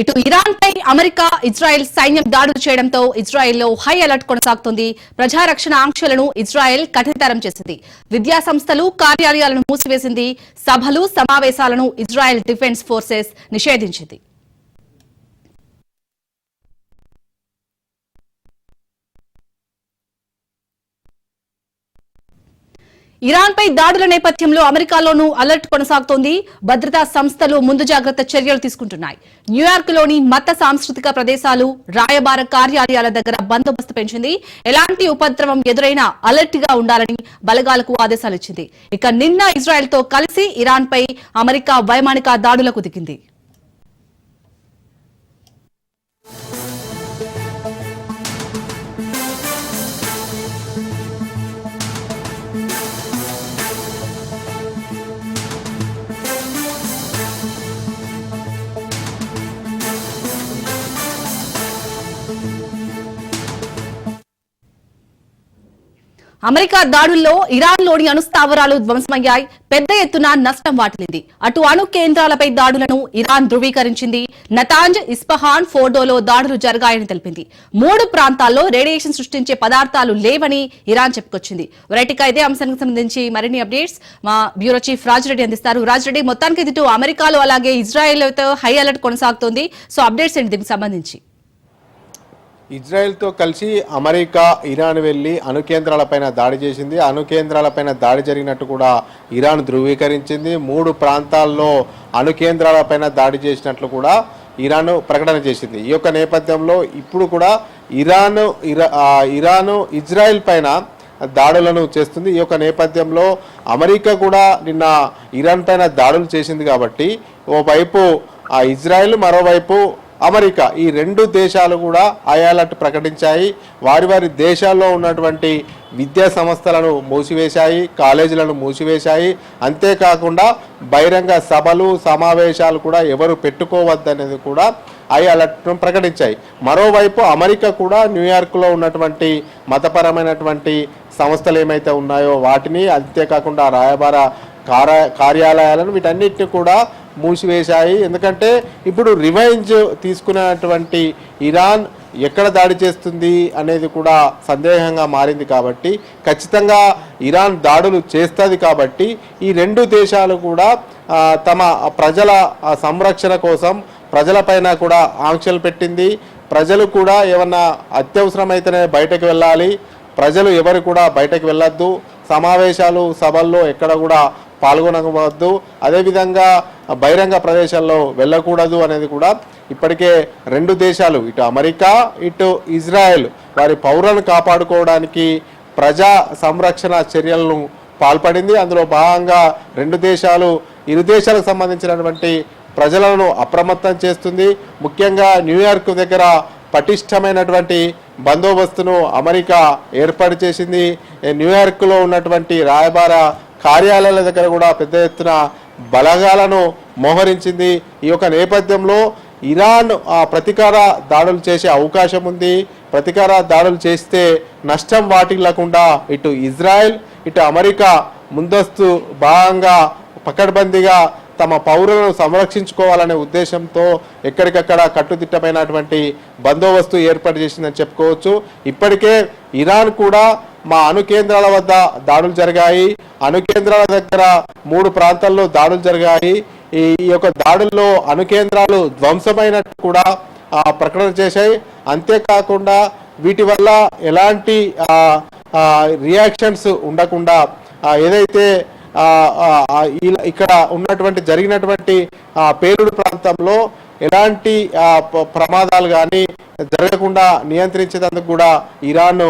ఇటు ఇరాన్ పై America Israel సైన్యం దాడులు చేయడంతో ఇజ్రాయెల్లో హై అలర్ట్ కొనసాగుతోంది. ప్రజారక్షణ ఆంక్షలను ఇజ్రాయెల్ కఠినతరం చేసింది. విద్యా సంస్థలు కార్యాలయాలను మూసివేసింది. సభలు సమావేశాలను ఇజ్రాయెల్ డిఫెన్స్ ఫోర్సెస్ నిషేధించింది. ఇరాన్ పై దాడుల నేపథ్యంలో అమెరికాలోనూ అలర్ట్ కొనసాగుతోంది. భద్రతా సంస్థలు ముందు జాగ్రత్త చర్యలు తీసుకుంటున్నాయి. న్యూయార్క్లోని మత సాంస్కృతిక ప్రదేశాలు రాయబార కార్యాలయాల దగ్గర బందోబస్తు పెంచింది. ఎలాంటి ఉపద్రవం ఎదురైనా అలర్ట్గా ఉండాలని బలగాలకు ఆదేశాలు ఇచ్చింది. ఇక నిన్న ఇజ్రాయెల్తో కలిసి ఇరాన్ పై అమెరికా వైమానిక దాడులకు దిగింది. అమెరికా దాడుల్లో ఇరాన్లోని అణుస్థావరాలు ధ్వంసమయ్యాయి. పెద్ద ఎత్తున నష్టం వాటిల్లింది. అటు అణు కేంద్రాలపై దాడులను ఇరాన్ ధృవీకరించింది. నతాంజ్ ఇస్పహాన్ ఫోర్డోలో దాడులు జరిగాయని తెలిపింది. మూడు ప్రాంతాల్లో రేడియేషన్ సృష్టించే పదార్థాలు లేవని ఇరాన్ చెప్పుకొచ్చింది. వెరైటీగా ఇదే అంశానికి సంబంధించి మరిన్ని అప్డేట్స్ మా బ్యూరో చీఫ్ రాజరెడ్డి అందిస్తారు. రాజరెడ్డి మొత్తానికి ఇటు అమెరికాలో అలాగే ఇజ్రాయెల్తో హై అలర్ట్ కొనసాగుతోంది. సో అప్డేట్స్ ఏంటి దీనికి సంబంధించి? ఇజ్రాయెల్తో కలిసి అమెరికా ఇరాన్ వెళ్ళి అణు కేంద్రాలపైన దాడి చేసింది. అణు కేంద్రాలపైన దాడి జరిగినట్టు కూడా ఇరాన్ ధృవీకరించింది. మూడు ప్రాంతాల్లో అణు కేంద్రాలపైన దాడి చేసినట్లు కూడా ఇరాన్ ప్రకటన చేసింది. ఈ యొక్క నేపథ్యంలో ఇప్పుడు కూడా ఇరాన్ ఇరా ఇరాను ఇజ్రాయెల్ పైన దాడులను చేస్తుంది. ఈ యొక్క నేపథ్యంలో అమెరికా కూడా నిన్న ఇరాన్ పైన దాడులు చేసింది కాబట్టి ఓవైపు ఆ ఇజ్రాయెల్ మరోవైపు అమెరికా ఈ రెండు దేశాలు కూడా అయాలట్ ప్రకటించాయి. వారి వారి దేశాల్లో ఉన్నటువంటి విద్యా సంస్థలను మూసివేశాయి కాలేజీలను మూసివేశాయి. అంతేకాకుండా బహిరంగ సభలు సమావేశాలు కూడా ఎవరు పెట్టుకోవద్దనేది కూడా ఐ అలర్ట్ను ప్రకటించాయి. మరోవైపు అమెరికా కూడా న్యూయార్క్లో ఉన్నటువంటి మతపరమైనటువంటి సంస్థలు ఏమైతే ఉన్నాయో వాటిని అంతేకాకుండా రాయబార కార్య కార్యాలయాలను వీటన్నిటిని కూడా మూసివేశాయి. ఎందుకంటే ఇప్పుడు రివెంజ్ తీసుకున్నటువంటి ఇరాన్ ఎక్కడ దాడి చేస్తుంది అనేది కూడా సందేహంగా మారింది కాబట్టి ఖచ్చితంగా ఇరాన్ దాడులు చేస్తుంది కాబట్టి ఈ రెండు దేశాలు కూడా తమ ప్రజల సంరక్షణ కోసం ప్రజలపైన కూడా ఆంక్షలు పెట్టింది. ప్రజలు కూడా ఏమన్నా అత్యవసరమైతేనే బయటకు వెళ్ళాలి. ప్రజలు ఎవరు కూడా బయటకు వెళ్ళొద్దు. సమావేశాలు సభల్లో ఎక్కడ కూడా పాల్గొనవద్దు అదేవిధంగా బహిరంగ ప్రదేశాల్లో వెళ్ళకూడదు అనేది కూడా ఇప్పటికే రెండు దేశాలు ఇటు అమెరికా ఇటు ఇజ్రాయెల్ వారి పౌరులను కాపాడుకోవడానికి ప్రజా సంరక్షణ చర్యలను పాల్పడింది. అందులో భాగంగా రెండు దేశాలు ఇరు దేశాలకు సంబంధించినటువంటి ప్రజలను అప్రమత్తం చేస్తుంది. ముఖ్యంగా న్యూయార్క్ దగ్గర పటిష్టమైనటువంటి బందోబస్తును అమెరికా ఏర్పాటు చేసింది. న్యూయార్క్లో ఉన్నటువంటి రాయబార కార్యాలయాల దగ్గర కూడా పెద్ద ఎత్తున బలగాలను మోహరించింది. ఈ యొక్క నేపథ్యంలో ఇరాన్ ఆ ప్రతీకార దాడులు చేసే అవకాశం ఉంది. ప్రతీకార దాడులు చేస్తే నష్టం వాటిల్లకుండా ఇటు ఇజ్రాయెల్ ఇటు అమెరికా ముందస్తు భాగంగా పకడ్బందీగా తమ పౌరులను సంరక్షించుకోవాలనే ఉద్దేశంతో ఎక్కడికక్కడ కట్టుదిట్టమైనటువంటి బందోబస్తు ఏర్పాటు చేసిందని చెప్పుకోవచ్చు. ఇప్పటికే ఇరాన్ కూడా మా అణు కేంద్రాల వద్ద దాడులు జరిగాయి. అణుకేంద్రాల దగ్గర మూడు ప్రాంతాల్లో దాడులు జరిగాయి. ఈ ఈ యొక్క దాడుల్లో అణుకేంద్రాలు ధ్వంసమైనట్టు కూడా ప్రకటన చేశాయి. అంతేకాకుండా వీటి వల్ల ఎలాంటి రియాక్షన్స్ ఉండకుండా ఏదైతే ఇలా- ఇక్కడ ఉన్నటువంటి జరిగినటువంటి పేలుడు ప్రాంతంలో ఎలాంటి ప్రమాదాలు కానీ జరగకుండా నియంత్రించేందుకు కూడా ఇరాన్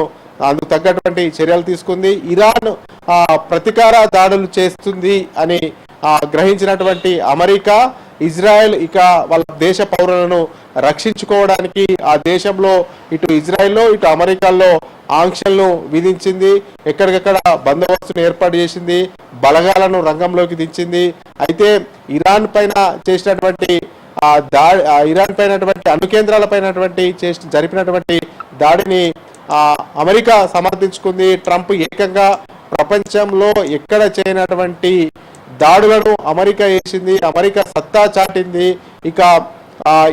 అందుకు తగ్గటువంటి చర్యలు తీసుకుంది. ఇరాన్ ప్రతీకార దాడులు చేస్తుంది అని గ్రహించినటువంటి అమెరికా ఇజ్రాయెల్ ఇక వాళ్ళ దేశ పౌరులను రక్షించుకోవడానికి ఆ దేశంలో ఇటు ఇజ్రాయెల్లో ఇటు అమెరికాలో ఆంక్షలను విధించింది. ఎక్కడికక్కడ బందోబస్తును ఏర్పాటు చేసింది. బలగాలను రంగంలోకి దించింది. అయితే ఇరాన్ పైన చేసినటువంటి ఆ దాడి ఇరాన్ పైనటువంటి అణు కేంద్రాల పైనటువంటి చేసి జరిపినటువంటి దాడిని అమెరికా సమర్థించుకుంది. ట్రంప్ ఏకంగా ప్రపంచంలో ఎక్కడ చేయనటువంటి దాడులను అమెరికా వేసింది అమెరికా సత్తా చాటింది. ఇక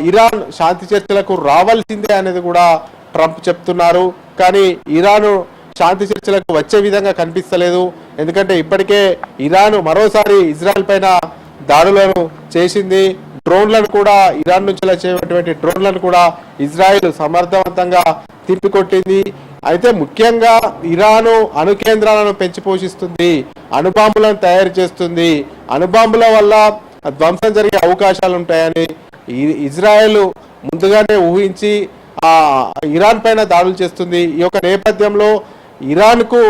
ఇరాన్ శాంతి చర్చలకు రావాల్సిందే అనేది కూడా ట్రంప్ చెప్తున్నారు. కానీ ఇరాన్ శాంతి చర్చలకు వచ్చే విధంగా కనిపిస్తలేదు. ఎందుకంటే ఇప్పటికే ఇరాన్ మరోసారి ఇజ్రాయెల్ పైన దాడులను చేసింది. డ్రోన్లను కూడా ఇరాన్ నుంచి చేయటువంటి డ్రోన్లను కూడా ఇజ్రాయెల్ సమర్థవంతంగా తిప్పికొట్టింది అయితే ముఖ్యంగా ఇరాను అణు కేంద్రాలను పెంచి పోషిస్తుంది. అణుబాంబులను తయారు చేస్తుంది. అణుబాంబుల వల్ల ధ్వంసం జరిగే అవకాశాలు ఉంటాయని ఇజ్రాయెల్ ముందుగానే ఊహించి ఆ ఇరాన్ పైన దాడులు చేస్తుంది. ఈ యొక్క నేపథ్యంలో ఇరాన్కు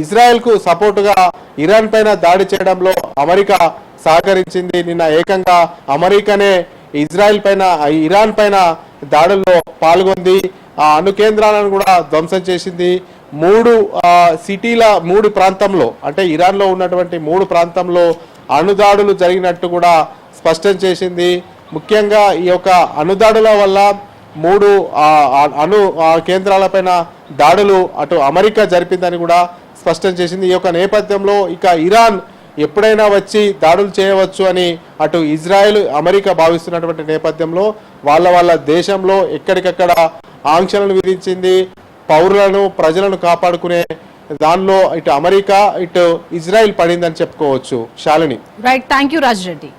ఇజ్రాయెల్కు సపోర్టుగా ఇరాన్ పైన దాడి చేయడంలో అమెరికా సహకరించింది. నిన్న ఏకంగా అమెరికానే ఇజ్రాయెల్ పైన ఇరాన్ పైన దాడుల్లో పాల్గొంది. అణు కేంద్రాలను కూడా ధ్వంసం చేసింది. మూడు సిటీల మూడు ప్రాంతంలో అంటే ఇరాన్లో ఉన్నటువంటి మూడు ప్రాంతంలో అణుదాడులు జరిగినట్టు కూడా స్పష్టం చేసింది. ముఖ్యంగా ఈ యొక్క అణుదాడుల వల్ల మూడు అణు కేంద్రాలపైన దాడులు అటు అమెరికా జరిపిందని కూడా స్పష్టం చేసింది. ఈ యొక్క నేపథ్యంలో ఇక ఇరాన్ ఎప్పుడైనా వచ్చి దాడులు చేయవచ్చు అని అటు ఇజ్రాయెల్ అమెరికా భావిస్తున్నటువంటి నేపథ్యంలో వాళ్ళ వాళ్ళ దేశంలో ఎక్కడికక్కడ ఆంక్షలను విధించింది పౌరులను ప్రజలను కాపాడుకునే దానిలో ఇటు అమెరికా ఇటు ఇజ్రాయెల్ పడిందని చెప్పుకోవచ్చు. Shalini. Right thank you Rajireddy